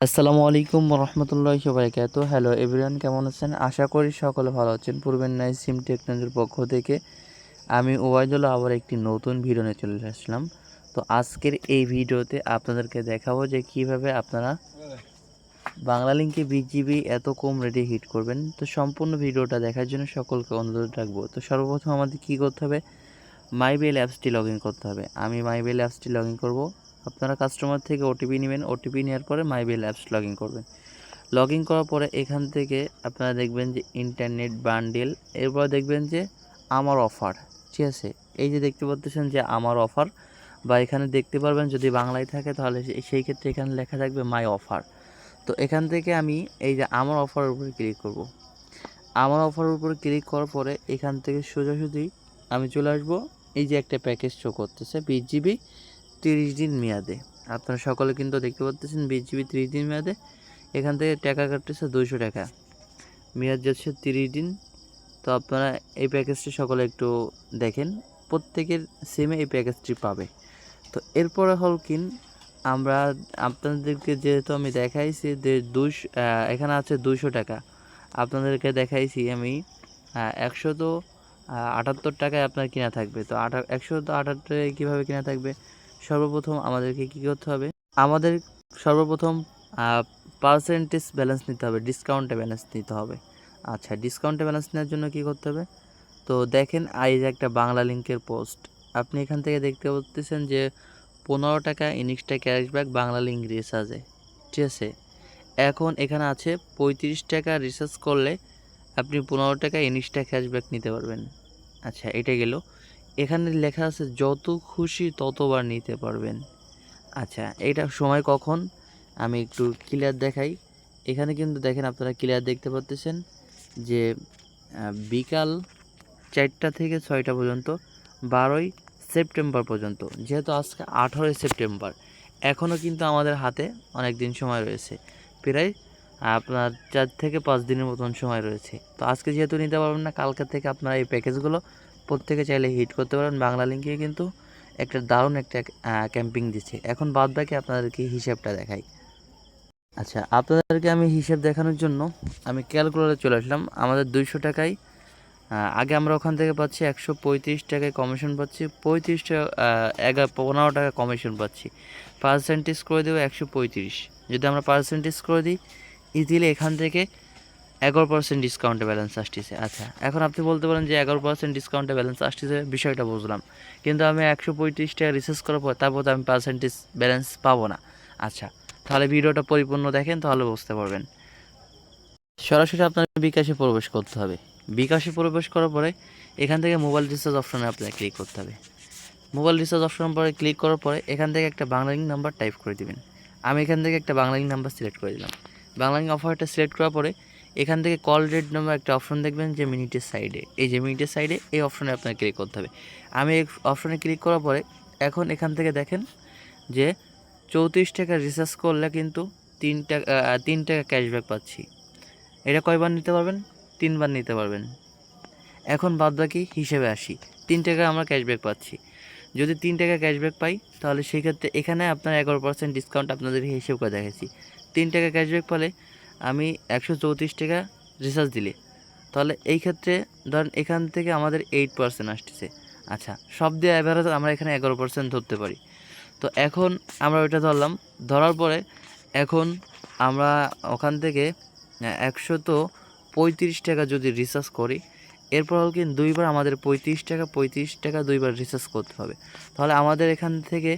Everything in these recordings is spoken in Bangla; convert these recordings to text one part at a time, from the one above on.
আসসালামু আলাইকুম রহমতুল্লাহ সবাইকাত হ্যালো এভরিওয়ান কেমন আছেন? আশা করি সকলে ভালো আছেন। পূর্বের নাই সিম টেকনোলজির পক্ষ থেকে আমি ওবায়দুল্লাহ আবার একটি নতুন ভিডিও নিয়ে চলে আসলাম। তো আজকের এই ভিডিওতে আপনাদেরকে দেখাবো যে কীভাবে আপনারা বাংলা লিঙ্কে বিজিবি এত কম রেটে হিট করবেন। তো সম্পূর্ণ ভিডিওটা দেখার জন্য সকলকে অনুরোধ রাখব। তো সর্বপ্রথম আমাদের কী করতে হবে? মাইবেল অ্যাপসটি লগ করতে হবে। আমি মাইবেল অ্যাপসটি লগ ইন করব। আপনারা কাস্টমার থেকে ওটিপি নেবেন ওটিপি নেওয়ার পরে মাইবেল অ্যাপস লগ ইন করবেন। লগ ইন করার পরে এখান থেকে আপনারা দেখবেন যে ইন্টারনেট বান্ডেল এরপর দেখবেন যে আমার অফার ঠিক আছে? এই যে দেখতে পাচ্ছেন যে আমার অফার বা এখানে দেখতে পারবেন যদি বাংলায় থাকে তাহলে সেই ক্ষেত্রে এখানে লেখা থাকবে মাই অফার তো এখান থেকে আমি এই যে আমার অফারের উপরে ক্লিক করব। আমার অফারের উপরে ক্লিক করার পরে এখান থেকে সোজাসুজি আমি চলে আসব। এই যে একটা প্যাকেজ শো করতেছে বিশ জিবি তিরিশ দিন মেয়াদে। আপনারা সকলে কিন্তু দেখতে পাচ্ছেন বিশ জিবি তিরিশ দিন মেয়াদে। এখান থেকে টাকা কাটতেছে দুইশো টাকা। মেয়াদ যাচ্ছে তিরিশ দিন। তো আপনারা এই প্যাকেজটি সকলে একটু দেখেন। প্রত্যেকের সিমে এই প্যাকেজটি পাবে। তো এরপরে হল কিন, আমরা আপনাদেরকে যেহেতু আমি দেখাইছি যে দুইশো এখানে আছে দুইশো টাকা। আপনাদেরকে দেখাইছি আমি একশো তো আটাত্তর টাকায় আপনার কিনা থাকবে। তো আটা একশো তো আটাত্তরে কীভাবে কিনা থাকবে? সর্বপ্রথম আমাদেরকে কী করতে হবে? আমাদের সর্বপ্রথম পার্সেন্টেজ ব্যালেন্স নিতে হবে ডিসকাউন্টে ব্যালেন্স নিতে হবে। আচ্ছা ডিসকাউন্টে ব্যালেন্স নেওয়ার জন্য কী করতে হবে? তো দেখেন যে একটা বাংলা লিঙ্কের পোস্ট আপনি এখান থেকে দেখতে পাচ্ছেন যে পনেরো টাকা ইনিক্সটা ক্যাশব্যাক বাংলা লিঙ্ক রিচার্জে ঠিক আছে? এখন এখানে আছে পঁয়ত্রিশ টাকা রিচার্জ করলে আপনি পনেরো টাকা ইনিক্সটা ক্যাশব্যাক নিতে পারবেন। আচ্ছা এটা গেল। এখানে লেখা আছে, যত খুশি ততবার নিতে পারবেন। আচ্ছা এটা সময় কখন? আমি একটু ক্লিয়ার দেখাই। এখানে কিন্তু দেখেন আপনারা ক্লিয়ার দেখতে পাচ্ছেন যে বিকাল চারটা থেকে ছয়টা পর্যন্ত, বারোই সেপ্টেম্বর পর্যন্ত, যেহেতু আজকে আঠারোই সেপ্টেম্বর এখনও কিন্তু আমাদের হাতে অনেক দিন সময় রয়েছে। প্রায়, আপনার চার থেকে পাঁচ দিনের মতন সময় রয়েছে। তো আজকে যেহেতু নিতে পারবেন না, কালকে থেকে আপনারা এই প্যাকেজগুলো প্রত্যেকে চাইলে হিট করতে পারেন। বাংলা লিঙ্কে কিন্তু একটা দারুণ একটা ক্যাম্পিং দিচ্ছে। এখন বাদ বাকি আপনাদেরকে হিসাবটা দেখাই। আচ্ছা আপনাদেরকে আমি হিসাব দেখানোর জন্য আমি ক্যালকুলেটারে চলে আসলাম। আমাদের দুইশো টাকায় আগে আমরা ওখান থেকে পাচ্ছি একশো পঁয়ত্রিশ টাকায় কমিশন পাচ্ছি। পঁয়ত্রিশ টাকা এগারো, পনেরো টাকা কমিশন পাচ্ছি। পার্সেন্টেজ করে দেবো একশো পঁয়ত্রিশ। যদি আমরা পার্সেন্টেজ করে দিই ইজিলি এখান থেকে এগারো পার্সেন্ট ডিসকাউন্টে ব্যালেন্স আসতেছে। আচ্ছা এখন আপনি বলতে পারেন যে এগারো পার্সেন্ট ডিসকাউন্টে ব্যালেন্স আসতেছে, বিষয়টা বুঝলাম। কিন্তু আমি একশো পঁয়ত্রিশ টাকা রিসার্চ করার পর তারপর তো আমি পার্সেন্টেজ ব্যালেন্স পাবো না। আচ্ছা তাহলে ভিডিওটা পরিপূর্ণ দেখেন, তাহলে বুঝতে পারবেন। সরাসরি আপনার বিকাশে প্রবেশ করতে হবে। বিকাশে প্রবেশ করার পরে এখান থেকে মোবাইল রিচার্জ অপশনে আপনার ক্লিক করতে হবে। মোবাইল রিচার্জ অপশন পরে ক্লিক করার পরে এখান থেকে একটা বাংলা লিঙ্ক নাম্বার টাইপ করে দিবেন। আমি এখান থেকে একটা বাংলা লিঙ্ক নাম্বার সিলেক্ট করে দিলাম। বাংলা লিঙ্ক অফারটা সিলেক্ট করার পরে এখান থেকে কল রেট নাম্বার একটা অপশন দেখবেন যে মিনিটের সাইডে এই যে মিনিটের সাইডে এই অপশনে আপনার ক্লিক করতে হবে। আমি এই অপশনে ক্লিক করার পরে এখন এখান থেকে দেখেন যে চৌত্রিশ টাকা রিচার্জ করলে কিন্তু তিন টাকা তিন টাকা ক্যাশব্যাক পাচ্ছি। এটা কয়বার নিতে পারবেন? তিনবার নিতে পারবেন। এখন বাদ বাকি হিসেবে আসি। তিন টাকা আমরা ক্যাশব্যাক পাচ্ছি। যদি তিন টাকা ক্যাশব্যাক পাই, তাহলে সেই ক্ষেত্রে এখানে আপনার এগারো পার্সেন্ট ডিসকাউন্ট আপনাদের হিসেব করে দেখাচ্ছি। তিন টাকা ক্যাশব্যাক পেলে আমি একশো চৌত্রিশ টাকা রিচার্জ দিলে। তাহলে এই ক্ষেত্রে ধরেন এখান থেকে আমাদের এইট পার্সেন্ট আসতেছে। আচ্ছা সব দিয়ে অ্যাভারেজ আমরা এখানে এগারো পার্সেন্ট ধরতে পারি। তো এখন আমরা ওইটা ধরলাম। ধরার পরে এখন আমরা ওখান থেকে একশো তো পঁয়ত্রিশ টাকা যদি রিচার্জ করি, এরপর হল কিন্তু দুইবার আমাদের পঁয়ত্রিশ টাকা পঁয়ত্রিশ টাকা দুইবার রিচার্জ করতে হবে। তাহলে আমাদের এখান থেকে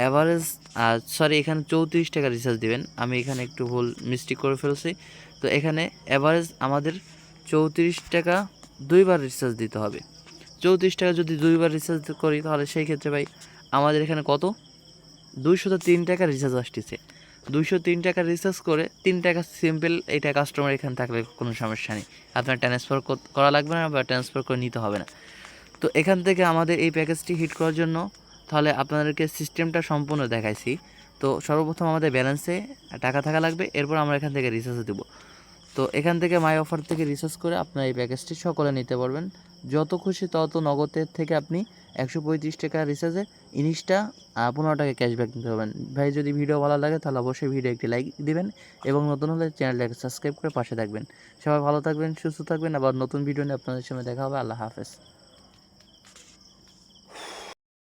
অ্যাভারেজ সরি এখানে চৌত্রিশ টাকা রিচার্জ দিবেন। আমি এখানে একটু ভুল মিস্টেক করে ফেলছি। তো এখানে অ্যাভারেজ আমাদের চৌত্রিশ টাকা দুইবার রিচার্জ দিতে হবে। চৌত্রিশ টাকা যদি দুইবার রিচার্জ করি, তাহলে সেই ক্ষেত্রে ভাই আমাদের এখানে কত? দুইশো তিন টাকা রিচার্জ আসতেছে। দুইশো তিন টাকা রিচার্জ করে তিন টাকা সিম্পল এটা কাস্টমার এখানে থাকলে কোনো সমস্যা নেই। আপনার ট্রান্সফার করা লাগবে না বা ট্রান্সফার করে নিতে হবে না। তো এখান থেকে আমাদের এই প্যাকেজটি হিট করার জন্য তাহলে আপনাদেরকে সিস্টেমটা সম্পূর্ণ দেখাইছি। তো সর্বপ্রথম আমাদের ব্যালেন্সে টাকা থাকা লাগবে, এরপর আমরা এখান থেকে রিচার্জ দেবো। তো এখান থেকে মাই অফার থেকে রিচার্জ করে আপনার এই প্যাকেজটি সকলে নিতে পারবেন। যত খুশি তত নগদের থেকে আপনি একশো পঁয়ত্রিশ টাকা রিচার্জে ইনিশটা পনেরো টাকা ক্যাশব্যাক নিতে পারবেন। ভাই, যদি ভিডিও ভালো লাগে তাহলে অবশ্যই ভিডিও একটি লাইক দিবেন এবং নতুন হলে চ্যানেলটাকে সাবস্ক্রাইব করে পাশে থাকবেন। সবাই ভালো থাকবেন, সুস্থ থাকবেন। আবার নতুন ভিডিও নিয়ে আপনাদের সামনে দেখা হবে। আল্লাহ হাফেজ।